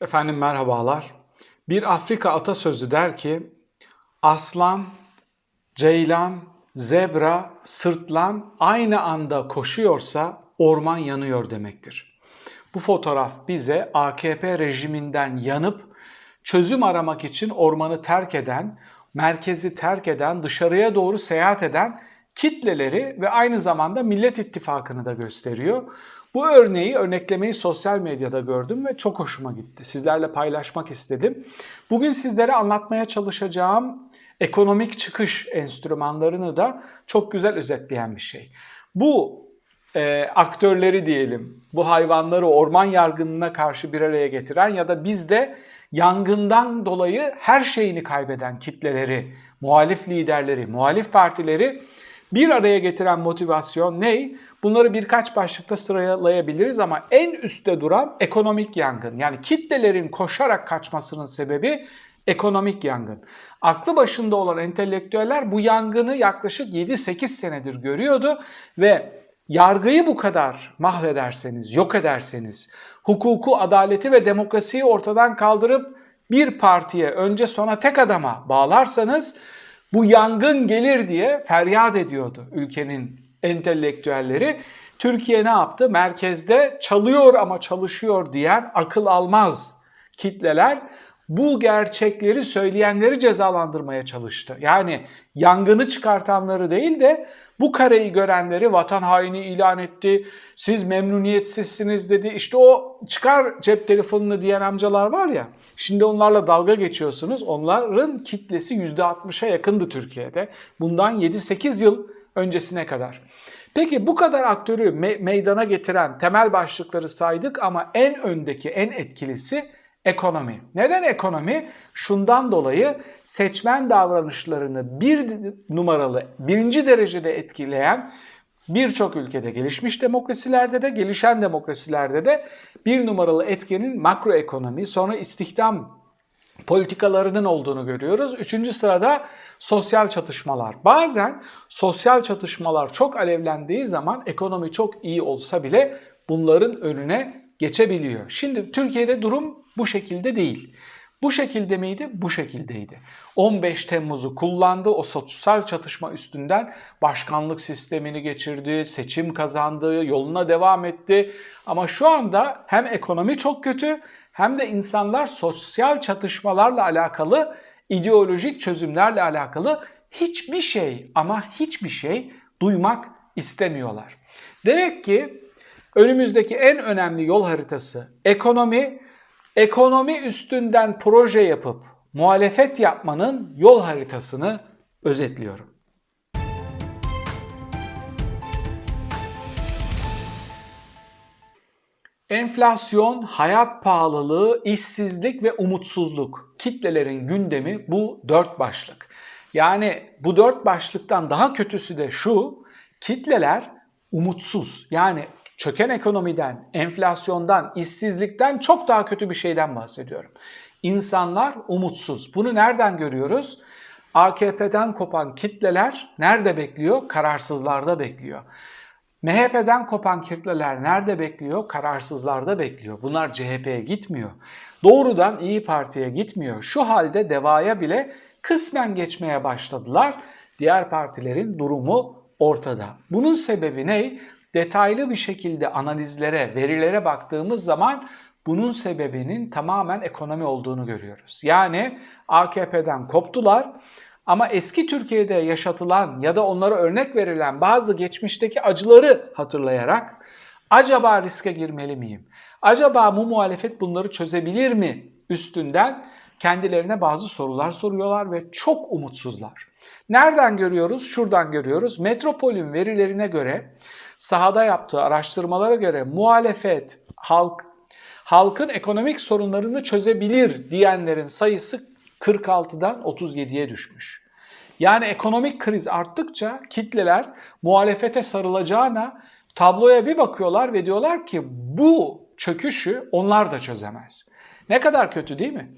Efendim merhabalar. Bir Afrika atasözü der ki aslan, ceylan, zebra, sırtlan aynı anda koşuyorsa orman yanıyor demektir. Bu fotoğraf bize AKP rejiminden yanıp çözüm aramak için ormanı terk eden, merkezi terk eden, dışarıya doğru seyahat eden kitleleri ve aynı zamanda Millet İttifakı'nı da gösteriyor. Bu örneği, örneklemeyi sosyal medyada gördüm ve çok hoşuma gitti. Sizlerle paylaşmak istedim. Bugün sizlere anlatmaya çalışacağım ekonomik çıkış enstrümanlarını da çok güzel özetleyen bir şey. Bu e, aktörleri diyelim, bu hayvanları orman yargınına karşı bir araya getiren ya da bizde yangından dolayı her şeyini kaybeden kitleleri, muhalif liderleri, muhalif partileri bir araya getiren motivasyon ne? Bunları birkaç başlıkta sıralayabiliriz ama en üstte duran ekonomik yangın. Yani kitlelerin koşarak kaçmasının sebebi ekonomik yangın. Aklı başında olan entelektüeller bu yangını yaklaşık 7-8 senedir görüyordu ve yargıyı bu kadar mahvederseniz, yok ederseniz, hukuku, adaleti ve demokrasiyi ortadan kaldırıp bir partiye önce sona tek adama bağlarsanız bu yangın gelir diye feryat ediyordu ülkenin entelektüelleri. Türkiye ne yaptı? Merkezde çalıyor ama çalışıyor diyen akıl almaz kitleler bu gerçekleri söyleyenleri cezalandırmaya çalıştı. Yani yangını çıkartanları değil de bu kareyi görenleri vatan haini ilan etti. Siz memnuniyetsizsiniz dedi. İşte o çıkar cep telefonunu diyen amcalar var ya. Şimdi onlarla dalga geçiyorsunuz. Onların kitlesi %60'a yakındı Türkiye'de. Bundan 7-8 yıl öncesine kadar. Peki bu kadar aktörü me- meydana getiren temel başlıkları saydık ama en öndeki, en etkilisi ekonomi. Neden ekonomi? Şundan dolayı seçmen davranışlarını bir numaralı, birinci derecede etkileyen birçok ülkede, gelişmiş demokrasilerde de, gelişen demokrasilerde de bir numaralı etkenin makroekonomi, sonra istihdam politikalarının olduğunu görüyoruz. Üçüncü sırada sosyal çatışmalar. Bazen sosyal çatışmalar çok alevlendiği zaman ekonomi çok iyi olsa bile bunların önüne geçebiliyor. Şimdi Türkiye'de durum bu şekilde değil. Bu şekilde miydi? Bu şekildeydi. 15 Temmuz'u kullandı. O sosyal çatışma üstünden başkanlık sistemini geçirdi, seçim kazandı, yoluna devam etti. Ama şu anda hem ekonomi çok kötü hem de insanlar sosyal çatışmalarla alakalı, ideolojik çözümlerle alakalı hiçbir şey ama hiçbir şey duymak istemiyorlar. Demek ki önümüzdeki en önemli yol haritası ekonomi, ekonomi üstünden proje yapıp muhalefet yapmanın yol haritasını özetliyorum. Enflasyon, hayat pahalılığı, işsizlik ve umutsuzluk. Kitlelerin gündemi bu dört başlık. Yani bu dört başlıktan daha kötüsü de şu, kitleler umutsuz. Yani çöken ekonomiden, enflasyondan, işsizlikten çok daha kötü bir şeyden bahsediyorum. İnsanlar umutsuz. Bunu nereden görüyoruz? AKP'den kopan kitleler nerede bekliyor? Kararsızlarda bekliyor. MHP'den kopan kitleler nerede bekliyor? Kararsızlarda bekliyor. Bunlar CHP'ye gitmiyor. Doğrudan İyi Parti'ye gitmiyor. Şu halde devaya bile kısmen geçmeye başladılar. Diğer partilerin durumu ortada. Bunun sebebi ne? Detaylı bir şekilde analizlere, verilere baktığımız zaman bunun sebebinin tamamen ekonomi olduğunu görüyoruz. Yani AKP'den koptular ama eski Türkiye'de yaşatılan ya da onlara örnek verilen bazı geçmişteki acıları hatırlayarak acaba riske girmeli miyim? Acaba bu muhalefet bunları çözebilir mi? Üstünden kendilerine bazı sorular soruyorlar ve çok umutsuzlar. Nereden görüyoruz? Şuradan görüyoruz. Metropol'ün verilerine göre, sahada yaptığı araştırmalara göre muhalefet, halk, halkın ekonomik sorunlarını çözebilir diyenlerin sayısı 46'dan 37'ye düşmüş. Yani ekonomik kriz arttıkça kitleler muhalefete sarılacağına tabloya bir bakıyorlar ve diyorlar ki bu çöküşü onlar da çözemez. Ne kadar kötü değil mi?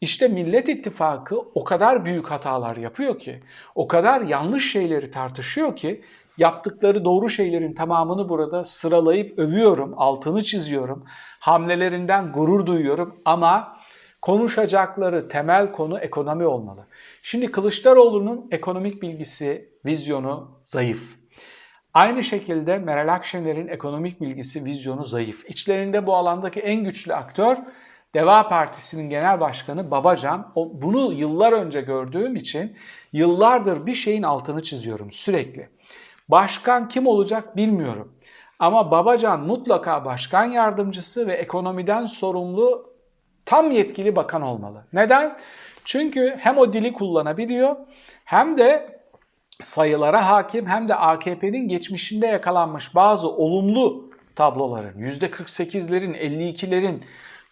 İşte Millet İttifakı o kadar büyük hatalar yapıyor ki, o kadar yanlış şeyleri tartışıyor ki Yaptıkları doğru şeylerin tamamını burada sıralayıp övüyorum, altını çiziyorum. Hamlelerinden gurur duyuyorum ama konuşacakları temel konu ekonomi olmalı. Şimdi Kılıçdaroğlu'nun ekonomik bilgisi, vizyonu zayıf. Aynı şekilde Meral Akşener'in ekonomik bilgisi, vizyonu zayıf. İçlerinde bu alandaki en güçlü aktör Deva Partisi'nin genel başkanı Babacan. Bunu yıllar önce gördüğüm için yıllardır bir şeyin altını çiziyorum sürekli. Başkan kim olacak bilmiyorum. Ama Babacan mutlaka başkan yardımcısı ve ekonomiden sorumlu tam yetkili bakan olmalı. Neden? Çünkü hem o dili kullanabiliyor hem de sayılara hakim hem de AKP'nin geçmişinde yakalanmış bazı olumlu tabloların, %48'lerin, 52'lerin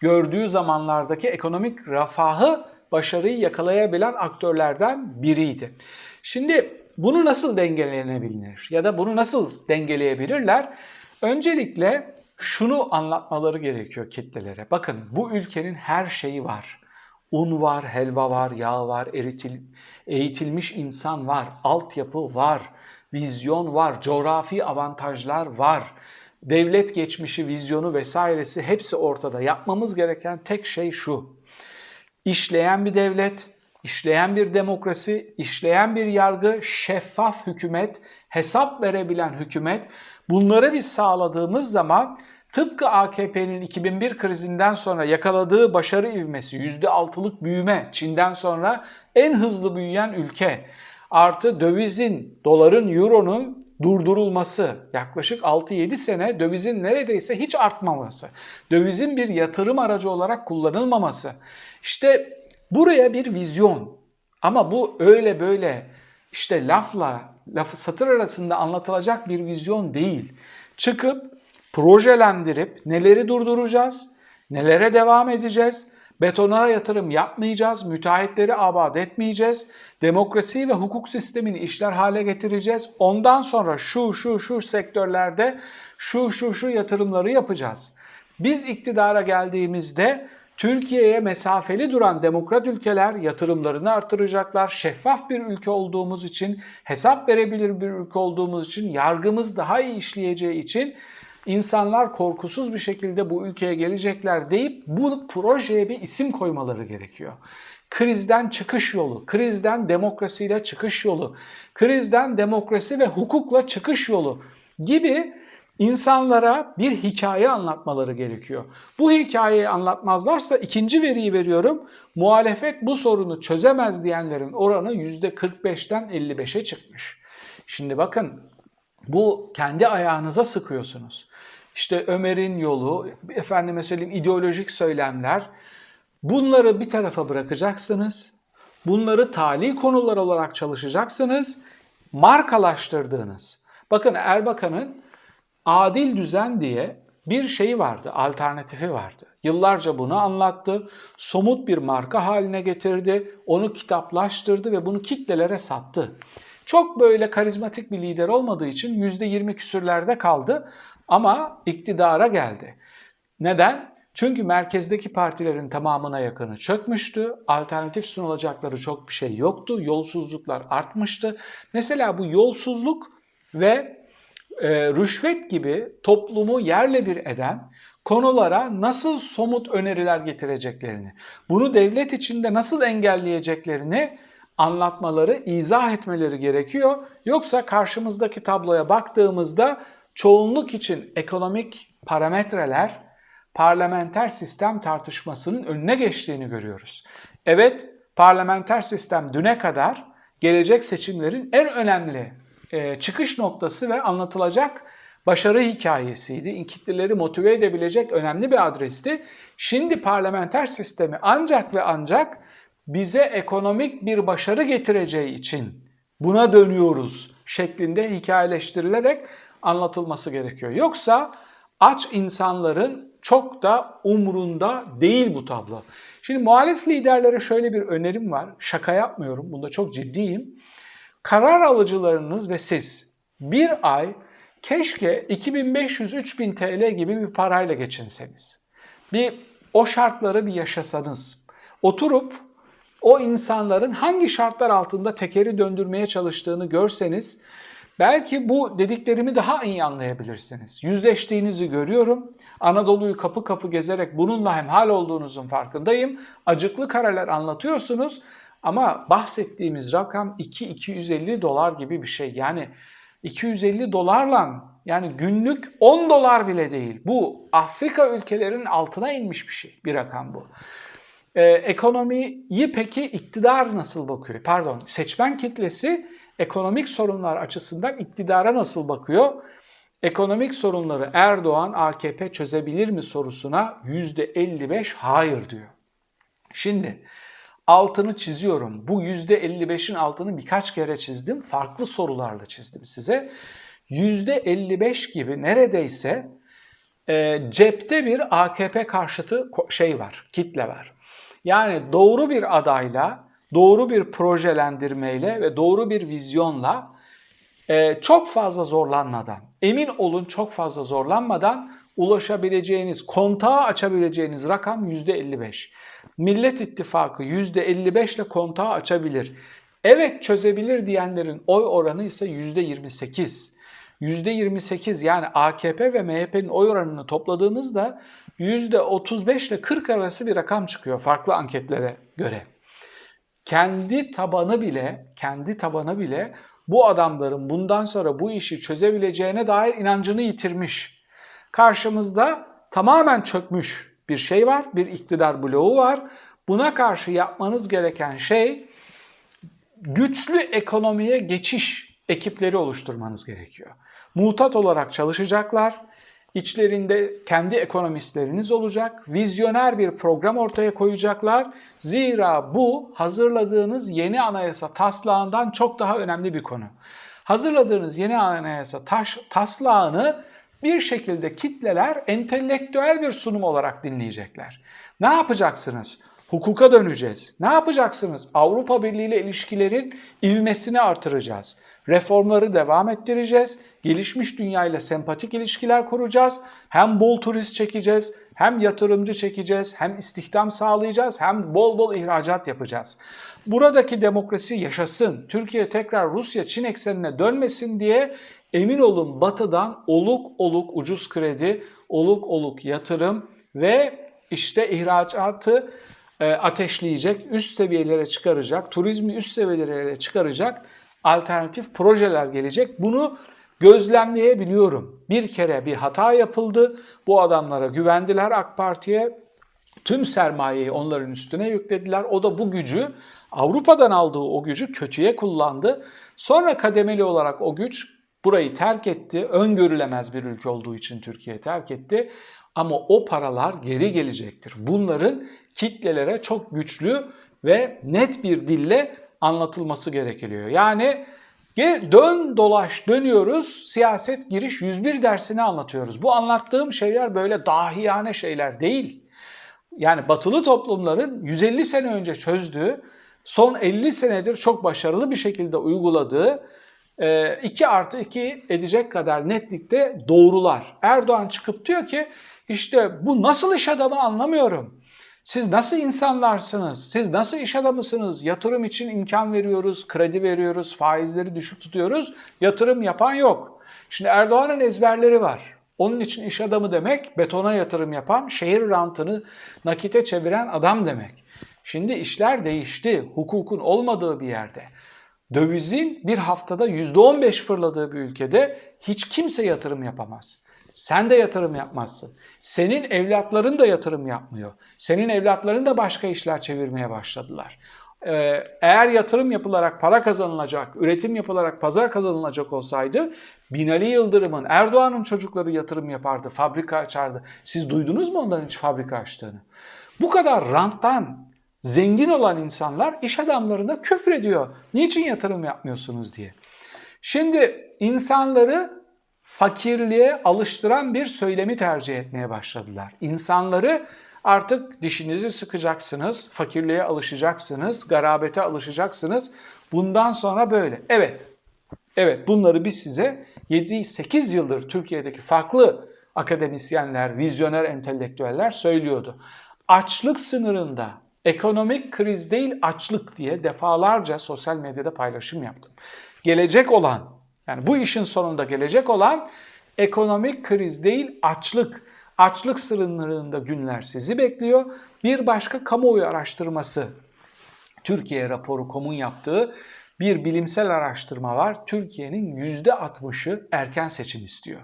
gördüğü zamanlardaki ekonomik refahı, başarıyı yakalayabilen aktörlerden biriydi. Şimdi bunu nasıl dengelenebilir ya da bunu nasıl dengeleyebilirler? Öncelikle şunu anlatmaları gerekiyor kitlelere. Bakın bu ülkenin her şeyi var. Un var, helva var, yağ var, eritil, eğitilmiş insan var, altyapı var, vizyon var, coğrafi avantajlar var. Devlet geçmişi, vizyonu vesairesi hepsi ortada. Yapmamız gereken tek şey şu. İşleyen bir devlet, işleyen bir demokrasi, işleyen bir yargı, şeffaf hükümet, hesap verebilen hükümet. Bunları biz sağladığımız zaman tıpkı AKP'nin 2001 krizinden sonra yakaladığı başarı ivmesi %6'lık büyüme Çin'den sonra en hızlı büyüyen ülke artı dövizin, doların, euronun durdurulması, yaklaşık 6-7 sene dövizin neredeyse hiç artmaması, dövizin bir yatırım aracı olarak kullanılmaması. İşte buraya bir vizyon ama bu öyle böyle işte lafla, lafı satır arasında anlatılacak bir vizyon değil. Çıkıp projelendirip neleri durduracağız, nelere devam edeceğiz, betona yatırım yapmayacağız, müteahhitleri abat etmeyeceğiz, demokrasiyi ve hukuk sistemini işler hale getireceğiz. Ondan sonra şu şu şu sektörlerde şu şu şu yatırımları yapacağız. Biz iktidara geldiğimizde Türkiye'ye mesafeli duran demokrat ülkeler yatırımlarını artıracaklar. Şeffaf bir ülke olduğumuz için, hesap verebilir bir ülke olduğumuz için, yargımız daha iyi işleyeceği için insanlar korkusuz bir şekilde bu ülkeye gelecekler deyip bu projeye bir isim koymaları gerekiyor. Krizden çıkış yolu, krizden demokrasiyle çıkış yolu, krizden demokrasi ve hukukla çıkış yolu gibi insanlara bir hikaye anlatmaları gerekiyor. Bu hikayeyi anlatmazlarsa ikinci veriyi veriyorum. Muhalefet bu sorunu çözemez diyenlerin oranı %45'ten 55'e çıkmış. Şimdi bakın bu kendi ayağınıza sıkıyorsunuz. İşte Ömer'in yolu, efendime söyleyeyim ideolojik söylemler. Bunları bir tarafa bırakacaksınız. Bunları tali konular olarak çalışacaksınız. Markalaştırdığınız. Bakın Erbakan'ın adil düzen diye bir şeyi vardı, alternatifi vardı. Yıllarca bunu anlattı, somut bir marka haline getirdi, onu kitaplaştırdı ve bunu kitlelere sattı. Çok böyle karizmatik bir lider olmadığı için %20 küsürlerde kaldı ama iktidara geldi. Neden? Çünkü merkezdeki partilerin tamamına yakını çökmüştü. Alternatif sunulacakları çok bir şey yoktu. Yolsuzluklar artmıştı. Mesela bu yolsuzluk ve e, rüşvet gibi toplumu yerle bir eden konulara nasıl somut öneriler getireceklerini, bunu devlet içinde nasıl engelleyeceklerini anlatmaları, izah etmeleri gerekiyor. Yoksa karşımızdaki tabloya baktığımızda çoğunluk için ekonomik parametreler parlamenter sistem tartışmasının önüne geçtiğini görüyoruz. Evet, parlamenter sistem düne kadar gelecek seçimlerin en önemli e, çıkış noktası ve anlatılacak başarı hikayesiydi. Kitleleri motive edebilecek önemli bir adresti. Şimdi parlamenter sistemi ancak ve ancak bize ekonomik bir başarı getireceği için buna dönüyoruz şeklinde hikayeleştirilerek anlatılması gerekiyor. Yoksa aç insanların çok da umrunda değil bu tablo. Şimdi muhalif liderlere şöyle bir önerim var. Şaka yapmıyorum. Bunda çok ciddiyim. Karar alıcılarınız ve siz bir ay keşke 2500-3000 TL gibi bir parayla geçinseniz. Bir o şartları bir yaşasanız. Oturup o insanların hangi şartlar altında tekeri döndürmeye çalıştığını görseniz Belki bu dediklerimi daha iyi anlayabilirsiniz. Yüzleştiğinizi görüyorum. Anadolu'yu kapı kapı gezerek bununla hemhal olduğunuzun farkındayım. Acıklı kareler anlatıyorsunuz ama bahsettiğimiz rakam 2-250 dolar gibi bir şey. Yani 250 dolarla yani günlük 10 dolar bile değil. Bu Afrika ülkelerinin altına inmiş bir şey. Bir rakam bu. Ee, ekonomiyi peki iktidar nasıl bakıyor? Pardon, seçmen kitlesi ekonomik sorunlar açısından iktidara nasıl bakıyor? Ekonomik sorunları Erdoğan, AKP çözebilir mi sorusuna %55 hayır diyor. Şimdi altını çiziyorum. Bu %55'in altını birkaç kere çizdim. Farklı sorularla çizdim size. %55 gibi neredeyse e, cepte bir AKP karşıtı şey var, kitle var. Yani doğru bir adayla, doğru bir projelendirmeyle ve doğru bir vizyonla e, çok fazla zorlanmadan, emin olun çok fazla zorlanmadan ulaşabileceğiniz, kontağı açabileceğiniz rakam %55. Millet İttifakı %55 ile kontağı açabilir. Evet çözebilir diyenlerin oy oranı ise %28. %28 yani AKP ve MHP'nin oy oranını topladığımızda %35 ile 40 arası bir rakam çıkıyor farklı anketlere göre. Kendi tabanı bile, kendi tabanı bile bu adamların bundan sonra bu işi çözebileceğine dair inancını yitirmiş. Karşımızda tamamen çökmüş bir şey var, bir iktidar bloğu var. Buna karşı yapmanız gereken şey güçlü ekonomiye geçiş ekipleri oluşturmanız gerekiyor. Mutat olarak çalışacaklar. İçlerinde kendi ekonomistleriniz olacak. Vizyoner bir program ortaya koyacaklar. Zira bu hazırladığınız yeni anayasa taslağından çok daha önemli bir konu. Hazırladığınız yeni anayasa taş, taslağını bir şekilde kitleler entelektüel bir sunum olarak dinleyecekler. Ne yapacaksınız? Hukuka döneceğiz. Ne yapacaksınız? Avrupa Birliği ile ilişkilerin ivmesini artıracağız. Reformları devam ettireceğiz. Gelişmiş dünya ile sempatik ilişkiler kuracağız. Hem bol turist çekeceğiz, hem yatırımcı çekeceğiz, hem istihdam sağlayacağız, hem bol bol ihracat yapacağız. Buradaki demokrasi yaşasın. Türkiye tekrar Rusya-Çin eksenine dönmesin diye emin olun batıdan oluk oluk ucuz kredi, oluk oluk yatırım ve işte ihracatı ateşleyecek, üst seviyelere çıkaracak, turizmi üst seviyelere çıkaracak alternatif projeler gelecek. Bunu gözlemleyebiliyorum. Bir kere bir hata yapıldı. Bu adamlara güvendiler AK Parti'ye. Tüm sermayeyi onların üstüne yüklediler. O da bu gücü Avrupa'dan aldığı o gücü kötüye kullandı. Sonra kademeli olarak o güç burayı terk etti. Öngörülemez bir ülke olduğu için Türkiye terk etti. Ama o paralar geri gelecektir. Bunların kitlelere çok güçlü ve net bir dille anlatılması gerekiyor. Yani dön dolaş dönüyoruz siyaset giriş 101 dersini anlatıyoruz. Bu anlattığım şeyler böyle dahiyane şeyler değil. Yani batılı toplumların 150 sene önce çözdüğü, son 50 senedir çok başarılı bir şekilde uyguladığı 2 e, artı 2 edecek kadar netlikte doğrular. Erdoğan çıkıp diyor ki işte bu nasıl iş adamı anlamıyorum. Siz nasıl insanlarsınız? Siz nasıl iş adamısınız? Yatırım için imkan veriyoruz, kredi veriyoruz, faizleri düşük tutuyoruz. Yatırım yapan yok. Şimdi Erdoğan'ın ezberleri var. Onun için iş adamı demek betona yatırım yapan, şehir rantını nakite çeviren adam demek. Şimdi işler değişti. Hukukun olmadığı bir yerde. Dövizin bir haftada %15 fırladığı bir ülkede hiç kimse yatırım yapamaz. Sen de yatırım yapmazsın. Senin evlatların da yatırım yapmıyor. Senin evlatların da başka işler çevirmeye başladılar. Ee, eğer yatırım yapılarak para kazanılacak, üretim yapılarak pazar kazanılacak olsaydı Binali Yıldırım'ın, Erdoğan'ın çocukları yatırım yapardı, fabrika açardı. Siz duydunuz mu onların hiç fabrika açtığını? Bu kadar ranttan zengin olan insanlar iş adamlarına küfür ediyor. Niçin yatırım yapmıyorsunuz diye. Şimdi insanları fakirliğe alıştıran bir söylemi tercih etmeye başladılar. İnsanları artık dişinizi sıkacaksınız, fakirliğe alışacaksınız, garabete alışacaksınız. Bundan sonra böyle. Evet, evet bunları biz size 7-8 yıldır Türkiye'deki farklı akademisyenler, vizyoner entelektüeller söylüyordu. Açlık sınırında, ekonomik kriz değil açlık diye defalarca sosyal medyada paylaşım yaptım. Gelecek olan Yani bu işin sonunda gelecek olan ekonomik kriz değil açlık. Açlık sınırlarında günler sizi bekliyor. Bir başka kamuoyu araştırması Türkiye raporu komun yaptığı bir bilimsel araştırma var. Türkiye'nin %60'ı erken seçim istiyor.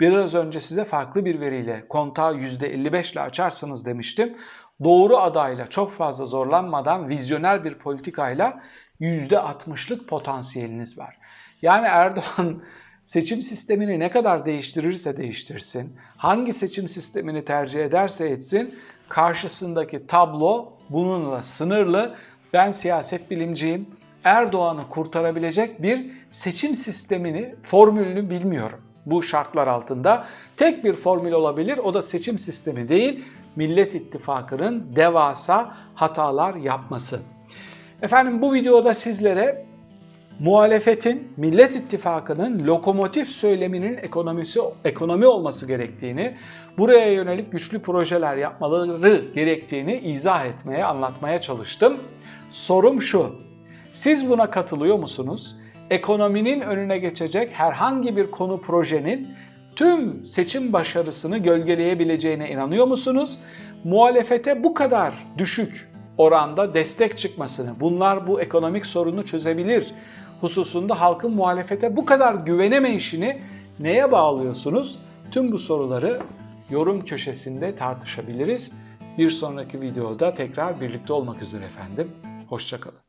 Biraz önce size farklı bir veriyle kontağı %55 ile açarsınız demiştim. Doğru adayla çok fazla zorlanmadan vizyoner bir politikayla %60'lık potansiyeliniz var. Yani Erdoğan seçim sistemini ne kadar değiştirirse değiştirsin, hangi seçim sistemini tercih ederse etsin, karşısındaki tablo bununla sınırlı. Ben siyaset bilimciyim. Erdoğan'ı kurtarabilecek bir seçim sistemini, formülünü bilmiyorum. Bu şartlar altında tek bir formül olabilir. O da seçim sistemi değil, Millet İttifakı'nın devasa hatalar yapması. Efendim bu videoda sizlere muhalefetin Millet İttifakı'nın lokomotif söyleminin ekonomisi ekonomi olması gerektiğini, buraya yönelik güçlü projeler yapmaları gerektiğini izah etmeye, anlatmaya çalıştım. Sorum şu. Siz buna katılıyor musunuz? Ekonominin önüne geçecek herhangi bir konu projenin tüm seçim başarısını gölgeleyebileceğine inanıyor musunuz? Muhalefete bu kadar düşük oranda destek çıkmasını, bunlar bu ekonomik sorunu çözebilir hususunda halkın muhalefete bu kadar güvenemeyişini neye bağlıyorsunuz? Tüm bu soruları yorum köşesinde tartışabiliriz. Bir sonraki videoda tekrar birlikte olmak üzere efendim. Hoşçakalın.